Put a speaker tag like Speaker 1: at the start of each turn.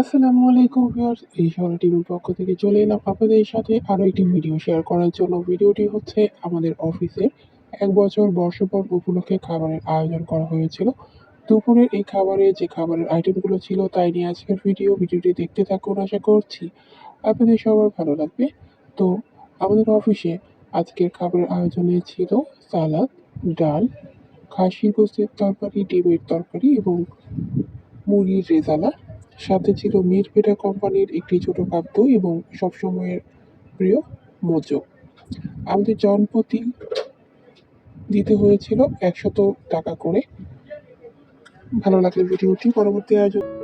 Speaker 1: আসসালামু আলাইকুম ভিউয়ার্স, এই শহর টিভির পক্ষ থেকে চলে এলাম আপনাদের সাথে আরও একটি ভিডিও শেয়ার করার জন্য। ভিডিওটি হচ্ছে আমাদের অফিসের এক বছর বর্ষপূর্ণ উপলক্ষে খাবারের আয়োজন করা হয়েছিল। দুপুরের এই খাবারে যে খাবারের আইটেমগুলো ছিল তাই নিয়ে আজকের ভিডিও, ভিডিওটি দেখতে থাকুন আশা করছি আপনাদের সবার ভালো লাগবে। তো আমাদের অফিসে আজকের খাবারের আয়োজনে ছিল সালাদ, ডাল, খাসির গোস্তের তরকারি, ডিমের তরকারি এবং মুড়ির রেজালা। সাথে ছিল মিরপেটা কোম্পানির একটি ছোট দই এবং সবসময়ের প্রিয় মোজো। আমাদের জনপ্রতি দিতে হয়েছিল একশত টাকা করে। ভালো লাগলে ভিডিওটি পরবর্তী আয়োজন